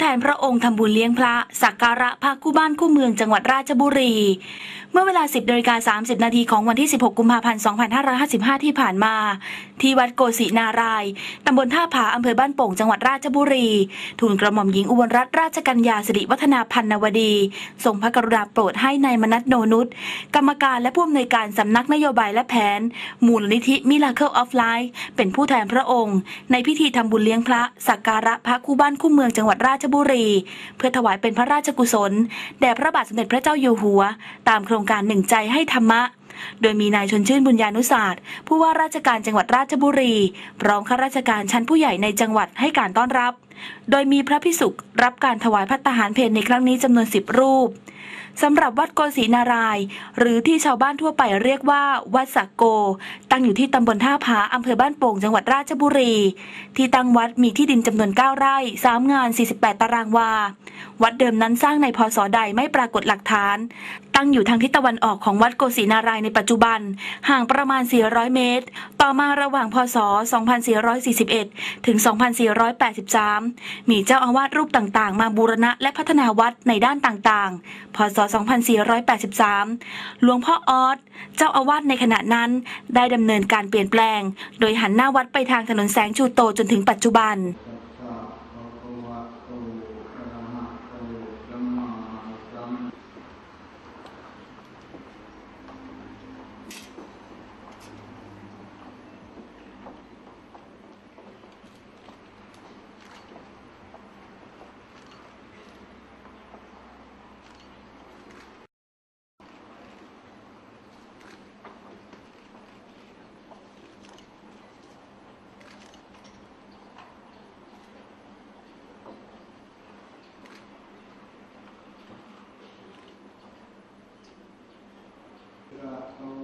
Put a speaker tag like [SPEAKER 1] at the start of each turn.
[SPEAKER 1] แทนพระองค์ทำบุญเลี้ยงพระ สักการะพระคู่บ้านคู่เมืองจังหวัดราชบุรี เมื่อเวลา 10นาฬิกา30 นาทีของวันที่ 16 กุมภาพันธ์ 2555 ที่ผ่านมา ที่วัดโกศินาราย ตำบลท่าผาอำเภอบ้านโป่งจังหวัดราชบุรี ทูลกระหม่อมหญิงอุบลรัตนราชกัญญาสิริวัฒนาพันนวดี ทรงพระกรุณาโปรดให้นายมนัทโนนุชกรรมการและผู้อำนวยการสำนักนโยบายและแผน มูลนิธิ Miracle of Life เป็นผู้แทนพระองค์ ในพิธีทำบุญเลี้ยงพระสักการะพระคู่บ้านคู่เมืองจังหวัดราชบุรี เพื่อถวายเป็นพระราชกุศล แด่พระบาทสมเด็จพระเจ้าอยู่หัว ตามโครงการหนึ่งใจให้ธรรมะ โดยมีนายชนชื่นบุญญานุศาสตร์ ผู้ว่าราชการจังหวัดราชบุรี พร้อมข้าราชการชั้นผู้ใหญ่ในจังหวัดให้การต้อนรับ โดยมีพระพิสุขรับการถวายพัตตาหารเพลในครั้งนี้จำนวนสิบรูปสำหรับวัดโกศีนาราย หรือที่ชาวบ้านทั่วไปเรียกว่า วัดสักโก ตั้งอยู่ที่ตำบลท่าผาอำเภอบ้านโป่งจังหวัดราชบุรี ที่ตั้งวัดมีที่ดินจำนวน 9 ไร่ 3 งาน 48 ตารางวา วัดเดิมนั้นสร้างในพศใดไม่ปรากฏหลักฐาน ตั้งอยู่ทางทิศตะวันออกของวัดโกศีนารายในปัจจุบัน ห่างประมาณ 400 เมตร ต่อมาระหว่างพศ 2441 ถึง 2483มีเจ้าอาวาสรูปต่างๆ มาบูรณะและพัฒนาวัดในด้านต่างๆ พศ 2483 หลวงพ่อออสเจ้าอาวาสในขณะนั้น ได้ดำเนินการเปลี่ยนแปลง โดยหันหน้าวัดไปทางถนนแสงชูโตจนถึงปัจจุบัน Yeah.